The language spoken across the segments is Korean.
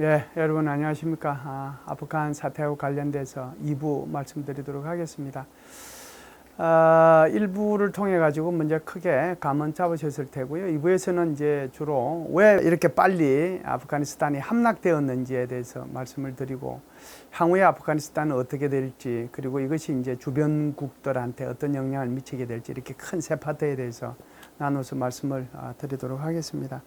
예, 여러분 안녕하십니까? 아, 아프간 사태와 관련돼서 2부 말씀드리도록 하겠습니다. 아, 1부를 통해 가지고 먼저 크게 감은 잡으셨을 테고요. 2부에서는 이제 주로 왜 이렇게 빨리 아프가니스탄이 함락되었는지에 대해서 말씀을 드리고 향후에 아프가니스탄은 어떻게 될지 그리고 이것이 이제 주변국들한테 어떤 영향을 미치게 될지 이렇게 큰 세 파트에 대해서 나눠서 말씀을 아, 드리도록 하겠습니다.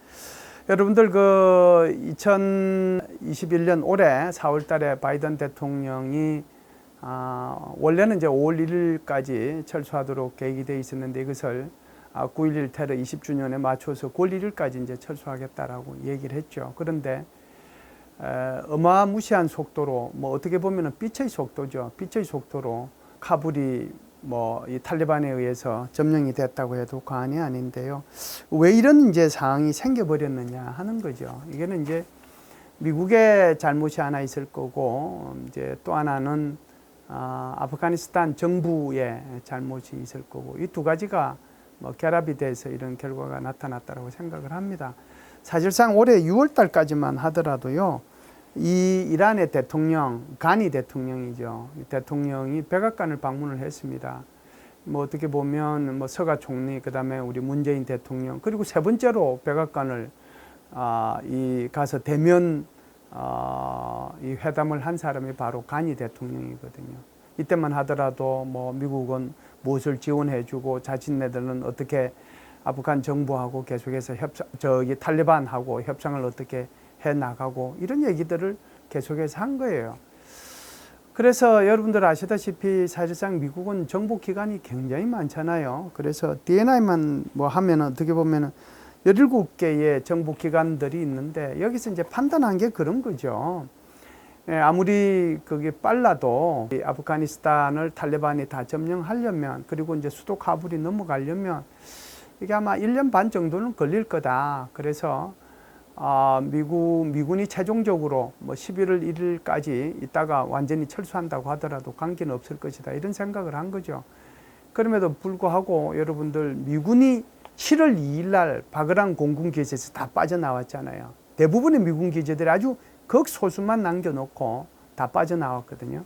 여러분들 그 2021년 올해 4월 달에 바이든 대통령이 아, 원래는 이제 5월 1일까지 철수하도록 계획이 돼 있었는데 이것을 아, 9.11 테러 20주년에 맞춰서 9월 1일까지 이제 철수하겠다라고 얘기를 했죠. 그런데 에, 어마무시한 속도로 뭐 어떻게 보면은 빛의 속도죠. 빛의 속도로 카불이 뭐 이 탈리반에 의해서 점령이 됐다고 해도 과언이 아닌데요. 왜 이런 이제 상황이 생겨버렸느냐 하는 거죠. 이게는 이제 미국의 잘못이 하나 있을 거고 이제 또 하나는 아, 아프가니스탄 정부의 잘못이 있을 거고 이 두 가지가 뭐 결합이 돼서 이런 결과가 나타났다고 생각을 합니다. 사실상 올해 6월 달까지만 하더라도요. 이 이란의 대통령 가니 대통령이죠. 이 대통령이 백악관을 방문을 했습니다. 뭐 어떻게 보면 뭐 서가 총리 그 다음에 우리 문재인 대통령 그리고 세 번째로 백악관을 아, 이 가서 대면 어, 이 회담을 한 사람이 바로 가니 대통령이거든요. 이때만 하더라도 뭐 미국은 무엇을 지원해주고 자신네들은 어떻게 아프간 정부하고 계속해서 협상 저기 탈리반하고 협상을 어떻게 해 나가고 이런 얘기들을 계속해서 한 거예요. 그래서 여러분들 아시다시피 사실상 미국은 정보 기관이 굉장히 많잖아요. 그래서 DNI만 뭐 하면 어떻게 보면은 17개의 정보 기관들이 있는데 여기서 이제 판단한 게 그런 거죠. 예, 아무리 그게 빨라도 이 아프가니스탄을 탈레반이 다 점령하려면 그리고 이제 수도 카불이 넘어가려면 이게 아마 1년 반 정도는 걸릴 거다. 그래서 아, 미국 미군이 최종적으로 뭐 11월 1일까지 있다가 완전히 철수한다고 하더라도 관계는 없을 것이다. 이런 생각을 한 거죠. 그럼에도 불구하고 여러분들 미군이 7월 2일 날 바그란 공군 기지에서 다 빠져나왔잖아요. 대부분의 미군 기지들이 아주 극소수만 남겨놓고 다 빠져나왔거든요.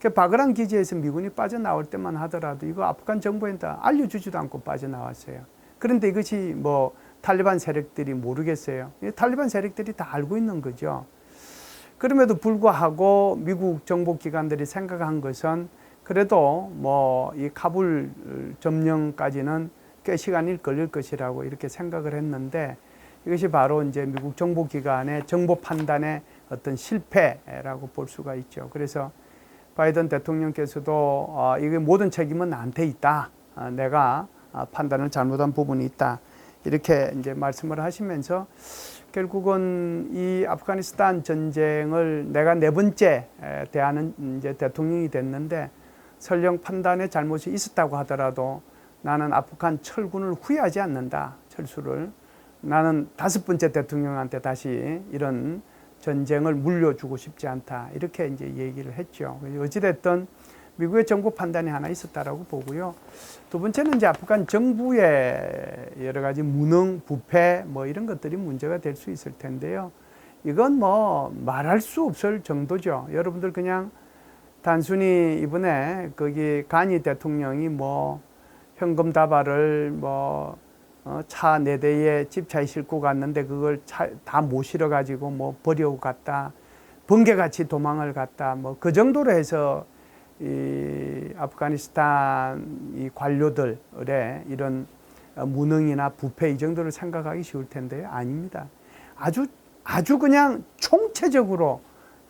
그 바그란 기지에서 미군이 빠져나올 때만 하더라도 이거 아프간 정부에다 알려주지도 않고 빠져나왔어요. 그런데 이것이 뭐 탈리반 세력들이 모르겠어요. 탈리반 세력들이 다 알고 있는 거죠. 그럼에도 불구하고 미국 정보기관들이 생각한 것은 그래도 뭐 이 카불 점령까지는 꽤 시간이 걸릴 것이라고 이렇게 생각을 했는데 이것이 바로 이제 미국 정보기관의 정보 판단의 어떤 실패라고 볼 수가 있죠. 그래서 바이든 대통령께서도 어, 이게 모든 책임은 나한테 있다. 어, 내가 어, 판단을 잘못한 부분이 있다. 이렇게 이제 말씀을 하시면서 결국은 이 아프가니스탄 전쟁을 내가 네 번째 대하는 이제 대통령이 됐는데 설령 판단에 잘못이 있었다고 하더라도 나는 아프간 철군을 후회하지 않는다. 철수를. 나는 다섯 번째 대통령한테 다시 이런 전쟁을 물려주고 싶지 않다. 이렇게 이제 얘기를 했죠. 어찌됐든 미국의 정부 판단이 하나 있었다라고 보고요. 두 번째는 이제 아프간 정부의 여러 가지 무능, 부패 뭐 이런 것들이 문제가 될 수 있을 텐데요. 이건 뭐 말할 수 없을 정도죠. 여러분들 그냥 단순히 이번에 거기 가니 대통령이 뭐 현금 다발을 뭐 어, 차네 대에 집차에 싣고 갔는데 그걸 다못 실어 가지고 뭐 버리고 갔다. 번개같이 도망을 갔다. 뭐 그 정도로 해서 이 아프가니스탄 이 관료들의 이런 무능이나 부패 이 정도를 생각하기 쉬울 텐데 아닙니다. 아주 아주 그냥 총체적으로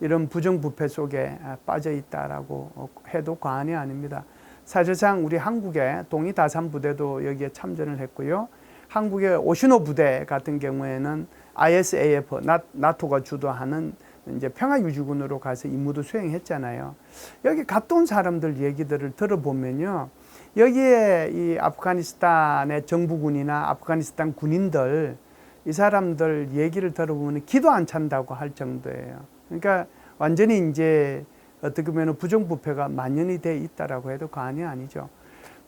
이런 부정부패 속에 빠져 있다라고 해도 과언이 아닙니다. 사실상 우리 한국의 동이 다산 부대도 여기에 참전을 했고요. 한국의 오시노 부대 같은 경우에는 ISAF 나토가 주도하는 이제 평화유지군으로 가서 임무도 수행했잖아요. 여기 갔다 온 사람들 얘기들을 들어보면요. 여기에 이 아프가니스탄의 정부군이나 아프가니스탄 군인들 이 사람들 얘기를 들어보면 기도 안 찬다고 할 정도예요. 그러니까 완전히 이제 어떻게 보면 부정부패가 만연이 돼 있다라고 해도 과언이 아니죠.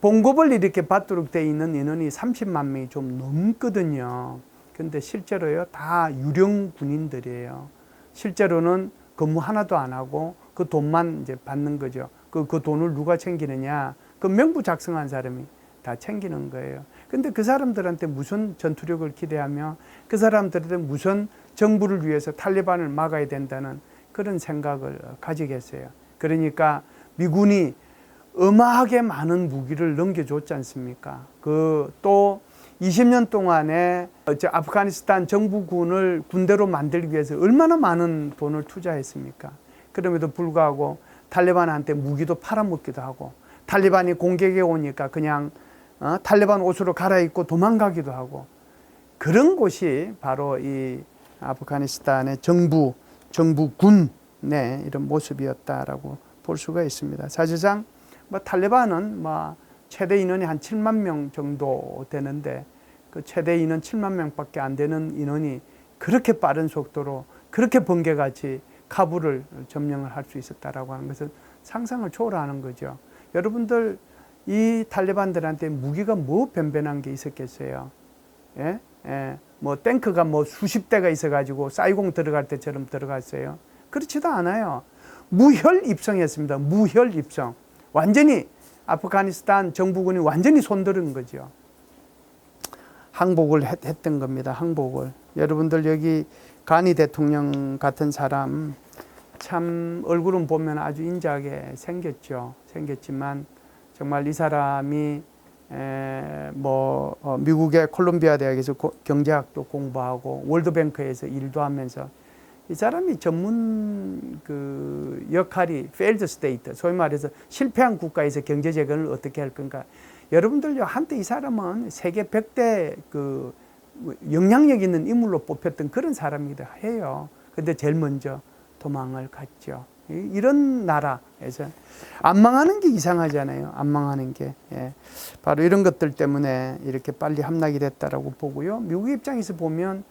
봉급을 이렇게 받도록 돼 있는 인원이 30만 명이 좀 넘거든요. 근데 실제로요 다 유령 군인들이에요. 실제로는 근무 하나도 안 하고 그 돈만 이제 받는 거죠. 그, 그 돈을 누가 챙기느냐? 그 명부 작성한 사람이 다 챙기는 거예요. 근데 그 사람들한테 무슨 전투력을 기대하며 그 사람들한테 무슨 정부를 위해서 탈리반을 막아야 된다는 그런 생각을 가지겠어요. 그러니까 미군이 어마하게 많은 무기를 넘겨줬지 않습니까? 그 또 20년 동안에 저 아프가니스탄 정부군을 군대로 만들기 위해서 얼마나 많은 돈을 투자했습니까? 그럼에도 불구하고 탈레반한테 무기도 팔아먹기도 하고 탈레반이 공격에 오니까 그냥 어, 탈레반 옷으로 갈아입고 도망가기도 하고 그런 곳이 바로 이 아프가니스탄의 정부 정부군 의 이런 모습이었다라고 볼 수가 있습니다. 사실상 뭐 탈레반은 뭐 최대 인원이 한 7만 명 정도 되는데 그 최대 인원 7만 명밖에 안 되는 인원이 그렇게 빠른 속도로 그렇게 번개같이 카불을 점령을 할 수 있었다라고 하는 것은 상상을 초월하는 거죠. 여러분들 이 탈레반들한테 무기가 뭐 변변한 게 있었겠어요? 예? 예. 뭐 탱크가 뭐 수십 대가 있어가지고 사이공 들어갈 때처럼 들어갔어요. 그렇지도 않아요. 무혈 입성했습니다. 무혈 입성. 완전히 아프가니스탄 정부군이 완전히 손들은 거죠. 항복을 했, 했던 겁니다. 항복을. 여러분들 여기 가니 대통령 같은 사람 참 얼굴은 보면 아주 인자하게 생겼죠. 생겼지만 정말 이 사람이 에, 뭐 어, 미국의 콜롬비아 대학에서 고, 경제학도 공부하고 월드뱅크에서 일도 하면서 이 사람이 전문 그 역할이 failed state, 소위 말해서 실패한 국가에서 경제 재건을 어떻게 할 건가. 여러분들요 한때 이 사람은 세계 100대 그 영향력 있는 인물로 뽑혔던 그런 사람이기도 해요. 근데 제일 먼저 도망을 갔죠. 이- 이런 나라에서 안 망하는 게 이상하잖아요. 안 망하는 게 예. 바로 이런 것들 때문에 이렇게 빨리 함락이 됐다라고 보고요. 미국 입장에서 보면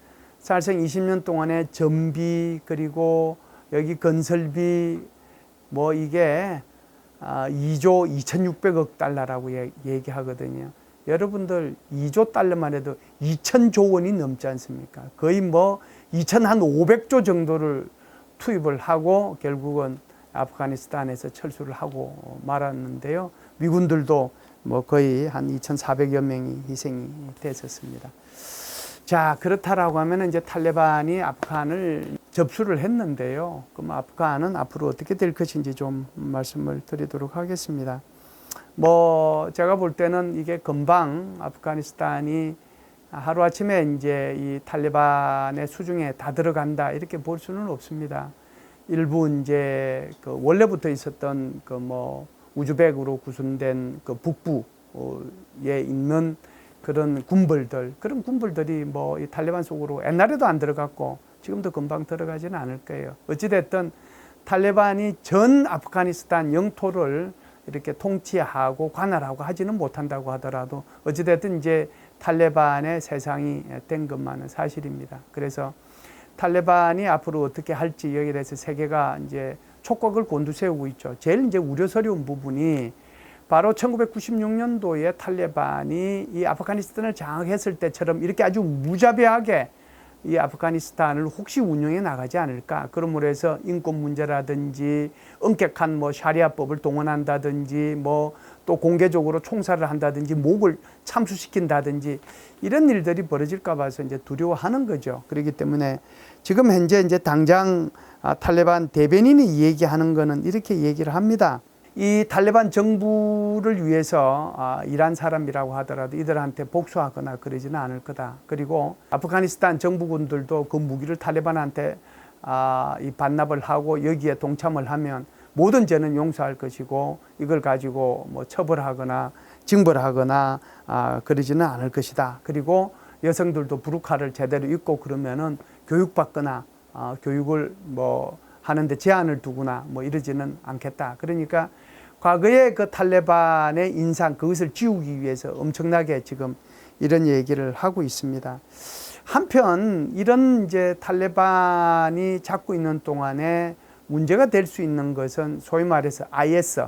사실상 20년 동안의 전비 그리고 여기 건설비 뭐 이게 아, 2조 2,600억 달러라고 얘- 얘기하거든요. 여러분들 2조 달러만 해도 2천조 원이 넘지 않습니까? 거의 뭐 2,500조 정도를 투입을 하고 결국은 아프가니스탄에서 철수를 하고 말았는데요. 미군들도 뭐 거의 한 2,400여 명이 희생이 됐었습니다. 자, 그렇다라고 하면 이제 탈레반이 아프간을 접수를 했는데요. 그럼 아프간은 앞으로 어떻게 될 것인지 좀 말씀을 드리도록 하겠습니다. 뭐 제가 볼 때는 이게 금방 아프가니스탄이 하루아침에 이제 이 탈레반의 수중에 다 들어간다 이렇게 볼 수는 없습니다. 일부 이제 그 원래부터 있었던 그 뭐 우즈벡으로 구성된 그 북부에 있는 그런 군벌들 그런 군벌들이 뭐 이 탈레반 속으로 옛날에도 안 들어갔고 지금도 금방 들어가지는 않을 거예요. 어찌 됐든 탈레반이 전 아프가니스탄 영토를 이렇게 통치하고 관할하고 하지는 못한다고 하더라도 어찌 됐든 이제 탈레반의 세상이 된 것만은 사실입니다. 그래서 탈레반이 앞으로 어떻게 할지 여기에 대해서 세계가 이제 촉각을 곤두세우고 있죠. 제일 이제 우려스러운 부분이 바로 1996년도에 탈레반이 이 아프가니스탄을 장악했을 때처럼 이렇게 아주 무자비하게 이 아프가니스탄을 혹시 운영해 나가지 않을까. 그러므로 해서 인권 문제라든지 엄격한 뭐 샤리아법을 동원한다든지 뭐 또 공개적으로 총살을 한다든지 목을 참수시킨다든지 이런 일들이 벌어질까 봐서 이제 두려워하는 거죠. 그렇기 때문에 지금 현재 이제 당장 아, 탈레반 대변인이 얘기하는 거는 이렇게 얘기를 합니다. 이 탈레반 정부를 위해서 아, 일한 사람이라고 하더라도 이들한테 복수하거나 그러지는 않을 거다. 그리고 아프가니스탄 정부군들도 그 무기를 탈레반한테 아, 이 반납을 하고 여기에 동참을 하면 모든 죄는 용서할 것이고 이걸 가지고 뭐 처벌하거나 징벌하거나 아, 그러지는 않을 것이다. 그리고 여성들도 부르카를 제대로 입고 그러면은 교육받거나 아, 교육을 뭐 하는데 제한을 두거나 뭐 이러지는 않겠다. 그러니까 과거의 그 탈레반의 인상 그것을 지우기 위해서 엄청나게 지금 이런 얘기를 하고 있습니다. 한편 이런 이제 탈레반이 잡고 있는 동안에 문제가 될 수 있는 것은 소위 말해서 IS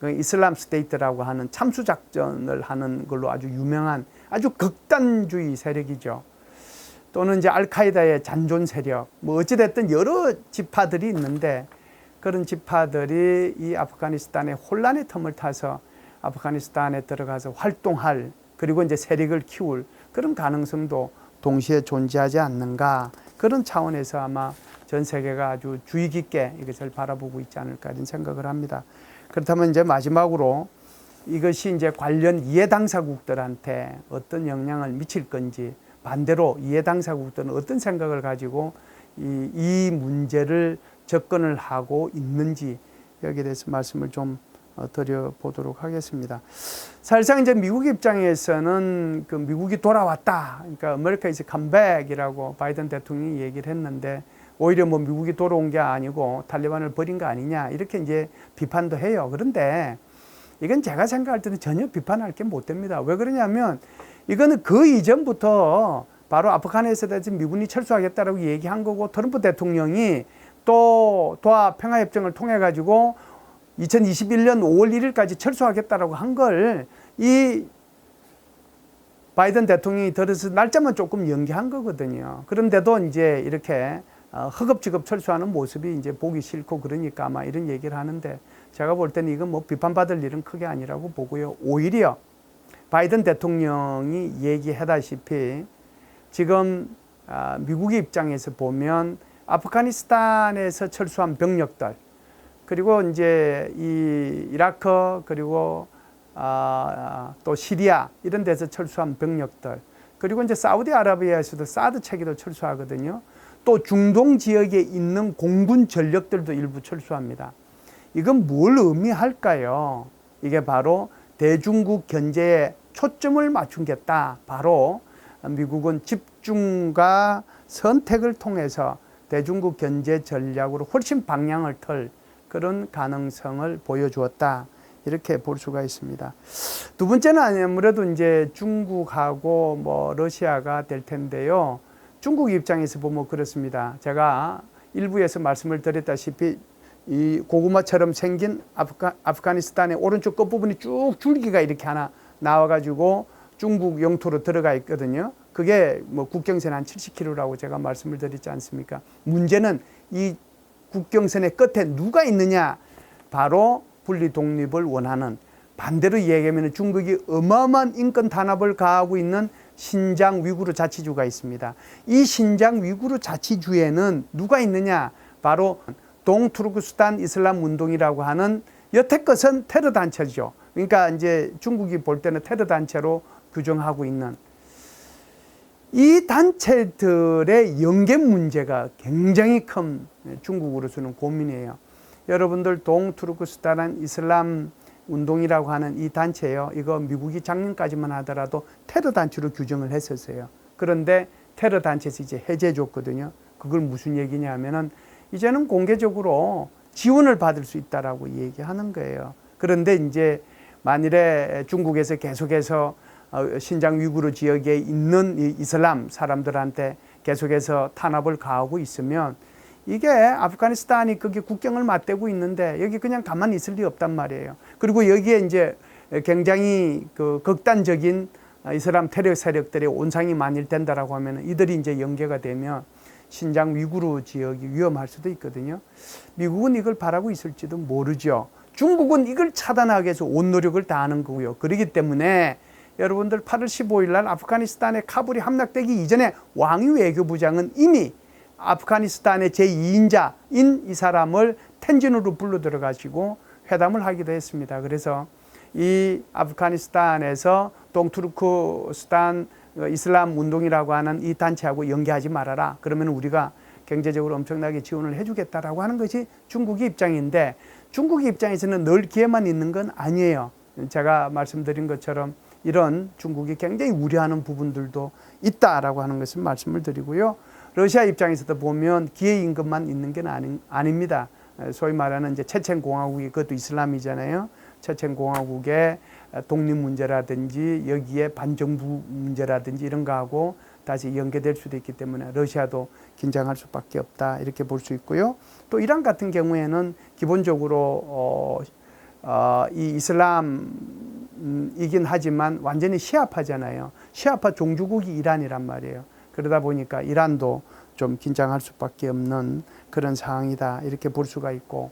그 이슬람 스테이트라고 하는 참수 작전을 하는 걸로 아주 유명한 아주 극단주의 세력이죠. 또는 이제 알카이다의 잔존 세력 뭐 어찌됐든 여러 지파들이 있는데 그런 지파들이 이 아프가니스탄의 혼란의 틈을 타서 아프가니스탄에 들어가서 활동할 그리고 이제 세력을 키울 그런 가능성도 동시에 존재하지 않는가 그런 차원에서 아마 전 세계가 아주 주의 깊게 이것을 바라보고 있지 않을까 이런 생각을 합니다. 그렇다면 이제 마지막으로 이것이 이제 관련 이해 당사국들한테 어떤 영향을 미칠 건지 반대로 이해 당사국들은 어떤 생각을 가지고 이, 이 문제를 접근을 하고 있는지 여기에 대해서 말씀을 좀 어, 드려보도록 하겠습니다. 사실상 이제 미국 입장에서는 그 미국이 돌아왔다. 그러니까 아메리카 이제 컴백이라고 바이든 대통령이 얘기를 했는데 오히려 뭐 미국이 돌아온 게 아니고 탈리반을 버린 거 아니냐 이렇게 이제 비판도 해요. 그런데 이건 제가 생각할 때는 전혀 비판할 게 못 됩니다. 왜 그러냐면 이거는 그 이전부터 바로 아프가니스탄에서 미군이 철수하겠다라고 얘기한 거고 트럼프 대통령이 또 도하 평화협정을 통해 가지고 2021년 5월 1일까지 철수하겠다라고 한 걸 이 바이든 대통령이 들어서 날짜만 조금 연기한 거거든요. 그런데도 이제 이렇게 어, 허겁지겁 철수하는 모습이 이제 보기 싫고 그러니까 아마 이런 얘기를 하는데 제가 볼 때는 이건 뭐 비판받을 일은 크게 아니라고 보고요. 오히려 바이든 대통령이 얘기하다시피 지금 아, 미국의 입장에서 보면 아프가니스탄에서 철수한 병력들 그리고 이제 이 이라크 그리고 아, 또 시리아 이런 데서 철수한 병력들 그리고 이제 사우디아라비아에서도 사드 체계도 철수하거든요. 또 중동 지역에 있는 공군 전력들도 일부 철수합니다. 이건 뭘 의미할까요? 이게 바로 대중국 견제에 초점을 맞춘겠다. 바로 미국은 집중과 선택을 통해서 대중국 견제 전략으로 훨씬 방향을 틀 그런 가능성을 보여주었다. 이렇게 볼 수가 있습니다. 두 번째는 아무래도 이제 중국하고 뭐 러시아가 될 텐데요. 중국 입장에서 보면 그렇습니다. 제가 일부에서 말씀을 드렸다시피 이 고구마처럼 생긴 아프가, 아프가니스탄의 오른쪽 끝부분이 쭉 줄기가 이렇게 하나 나와가지고 중국 영토로 들어가 있거든요. 그게 뭐 국경선 한 70km라고 제가 말씀을 드렸지 않습니까? 문제는 이 국경선의 끝에 누가 있느냐? 바로 분리 독립을 원하는 반대로 얘기하면 중국이 어마어마한 인권 단합을 가하고 있는 신장 위구르 자치주가 있습니다. 이 신장 위구르 자치주에는 누가 있느냐? 바로 동투르크스탄 이슬람 운동이라고 하는 여태껏은 테러 단체죠. 그러니까 이제 중국이 볼 때는 테러 단체로 규정하고 있는 이 단체들의 연계 문제가 굉장히 큰 중국으로서는 고민이에요. 여러분들 동투르크스탄 이슬람 운동이라고 하는 이 단체요. 이거 미국이 작년까지만 하더라도 테러 단체로 규정을 했었어요. 그런데 테러 단체에서 이제 해제해 줬거든요. 그걸 무슨 얘기냐면은 이제는 공개적으로 지원을 받을 수 있다라고 얘기하는 거예요. 그런데 이제 만일에 중국에서 계속해서 어, 신장 위구르 지역에 있는 이 이슬람 사람들한테 계속해서 탄압을 가하고 있으면 이게 아프가니스탄이 거기 국경을 맞대고 있는데 여기 그냥 가만히 있을 리 없단 말이에요. 그리고 여기에 이제 굉장히 그 극단적인 이슬람 테러 세력들의 온상이 만일 된다라고 하면 이들이 이제 연계가 되면 신장 위구르 지역이 위험할 수도 있거든요. 미국은 이걸 바라고 있을지도 모르죠. 중국은 이걸 차단하기 위해서 온 노력을 다하는 거고요. 그렇기 때문에 여러분들 8월 15일 날 아프가니스탄의 카불이 함락되기 이전에 왕위 외교부장은 이미 아프가니스탄의 제2인자인 이 사람을 텐진으로 불러 들어가시고 회담을 하기도 했습니다. 그래서 이 아프가니스탄에서 동투르크스탄 이슬람 운동이라고 하는 이 단체하고 연계하지 말아라. 그러면 우리가 경제적으로 엄청나게 지원을 해주겠다라고 하는 것이 중국의 입장인데 중국의 입장에서는 늘 기회만 있는 건 아니에요. 제가 말씀드린 것처럼 이런 중국이 굉장히 우려하는 부분들도 있다라고 하는 것을 말씀을 드리고요. 러시아 입장에서도 보면 기회 임금만 있는 게 아니, 아닙니다. 소위 말하는 이제 체첸 공화국이 그것도 이슬람이잖아요. 체첸 공화국의 독립 문제라든지 여기에 반정부 문제라든지 이런 거하고 다시 연계될 수도 있기 때문에 러시아도 긴장할 수밖에 없다 이렇게 볼 수 있고요. 또 이란 같은 경우에는 기본적으로 어, 어, 이 이슬람 이긴 하지만 완전히 시아파잖아요. 시아파 종주국이 이란이란 말이에요. 그러다 보니까 이란도 좀 긴장할 수밖에 없는 그런 상황이다 이렇게 볼 수가 있고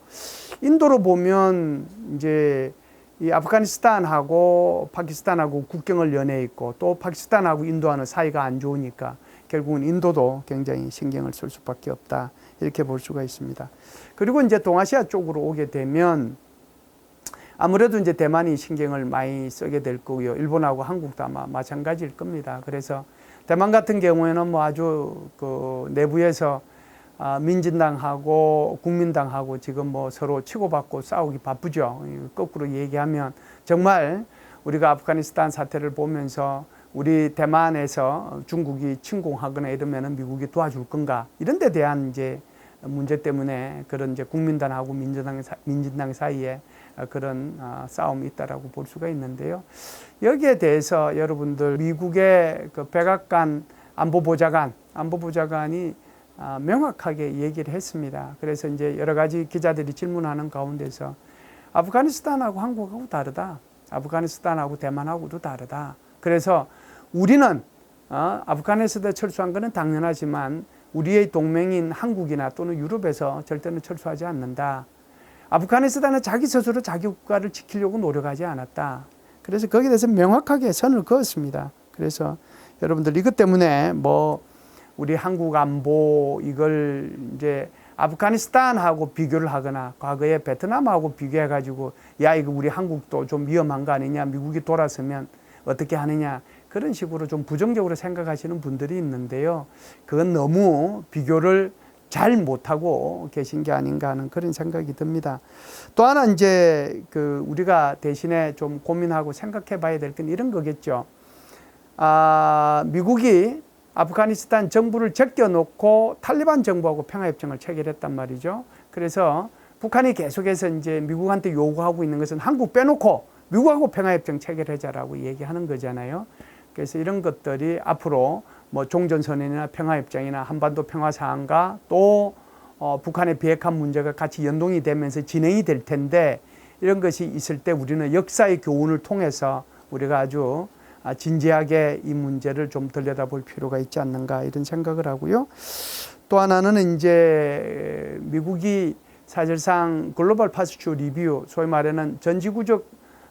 인도로 보면 이제 이 아프가니스탄하고 파키스탄하고 국경을 연해 있고 또 파키스탄하고 인도하는 사이가 안 좋으니까 결국은 인도도 굉장히 신경을 쓸 수밖에 없다 이렇게 볼 수가 있습니다. 그리고 이제 동아시아 쪽으로 오게 되면 아무래도 이제 대만이 신경을 많이 쓰게 될 거고요. 일본하고 한국도 아마 마찬가지일 겁니다. 그래서 대만 같은 경우에는 뭐 아주 그 내부에서 아, 민진당하고 국민당하고 지금 뭐 서로 치고받고 싸우기 바쁘죠. 거꾸로 얘기하면 정말 우리가 아프가니스탄 사태를 보면서 우리 대만에서 중국이 침공하거나 이러면은 미국이 도와줄 건가 이런 데 대한 이제 문제 때문에 그런 이제 국민당하고 민주당 사- 민진당 사이에 그런 아, 싸움이 있다라고 볼 수가 있는데요. 여기에 대해서 여러분들 미국의 그 백악관 안보보좌관 안보보좌관이 아, 명확하게 얘기를 했습니다. 그래서 이제 여러 가지 기자들이 질문하는 가운데서 아프가니스탄하고 한국하고 다르다. 아프가니스탄하고 대만하고도 다르다. 그래서 우리는 어, 아프가니스탄에 철수한 것은 당연하지만 우리의 동맹인 한국이나 또는 유럽에서 절대로 철수하지 않는다. 아프가니스탄은 자기 스스로 자기 국가를 지키려고 노력하지 않았다. 그래서 거기에 대해서 명확하게 선을 그었습니다. 그래서 여러분들 이것 때문에 뭐 우리 한국 안보 이걸 이제 아프가니스탄하고 비교를 하거나 과거에 베트남하고 비교해 가지고 야 이거 우리 한국도 좀 위험한 거 아니냐 미국이 돌아서면 어떻게 하느냐 그런 식으로 좀 부정적으로 생각하시는 분들이 있는데요. 그건 너무 비교를 잘 못하고 계신 게 아닌가 하는 그런 생각이 듭니다. 또 하나 이제 그 우리가 대신에 좀 고민하고 생각해 봐야 될 건 이런 거겠죠. 아, 미국이 아프가니스탄 정부를 제껴놓고 탈리반 정부하고 평화협정을 체결했단 말이죠. 그래서 북한이 계속해서 이제 미국한테 요구하고 있는 것은 한국 빼놓고 미국하고 평화협정 체결하자라고 얘기하는 거잖아요. 그래서 이런 것들이 앞으로 뭐 종전선언이나 평화협정이나 한반도 평화사항과 또 어, 북한의 비핵화 문제가 같이 연동이 되면서 진행이 될 텐데 이런 것이 있을 때 우리는 역사의 교훈을 통해서 우리가 아주 아, 진지하게 이 문제를 좀 들여다볼 필요가 있지 않는가 이런 생각을 하고요. 또 하나는 이제 미국이 사실상 글로벌 파스추 리뷰 소위 말하는 전지구적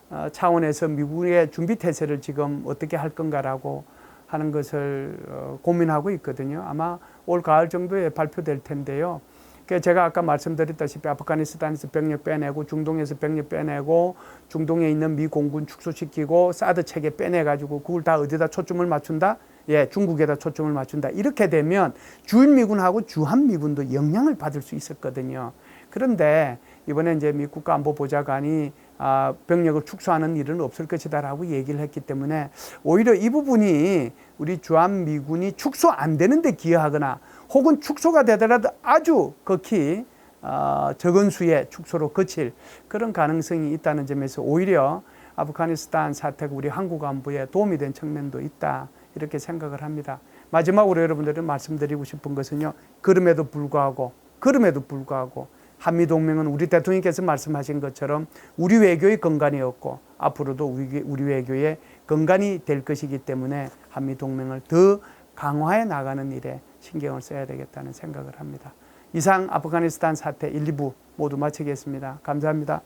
어, 차원에서 미국의 준비 태세를 지금 어떻게 할 건가라고 하는 것을 어, 고민하고 있거든요. 아마 올 가을 정도에 발표될 텐데요. 그 제가 아까 말씀드렸다시피 아프가니스탄에서 병력 빼내고 중동에서 병력 빼내고 중동에 있는 미 공군 축소시키고 사드 체계 빼내가지고 그걸 다 어디다 초점을 맞춘다? 예, 중국에다 초점을 맞춘다. 이렇게 되면 주일미군하고 주한미군도 영향을 받을 수 있었거든요. 그런데 이번에 이제 미 국가안보보좌관이 아, 병력을 축소하는 일은 없을 것이다라고 얘기를 했기 때문에 오히려 이 부분이 우리 주한 미군이 축소 안 되는데 기여하거나 혹은 축소가 되더라도 아주 극히 어, 적은 수의 축소로 그칠 그런 가능성이 있다는 점에서 오히려 아프가니스탄 사태가 우리 한국 안보에 도움이 된 측면도 있다 이렇게 생각을 합니다. 마지막으로 여러분들은 말씀드리고 싶은 것은요. 그럼에도 불구하고 그럼에도 불구하고 한미 동맹은 우리 대통령께서 말씀하신 것처럼 우리 외교의 건간이었고 앞으로도 우리, 외교의 건간이 될 것이기 때문에 한미 동맹을 더 강화해 나가는 일에 신경을 써야 되겠다는 생각을 합니다. 이상 아프가니스탄 사태 1, 2부 모두 마치겠습니다. 감사합니다.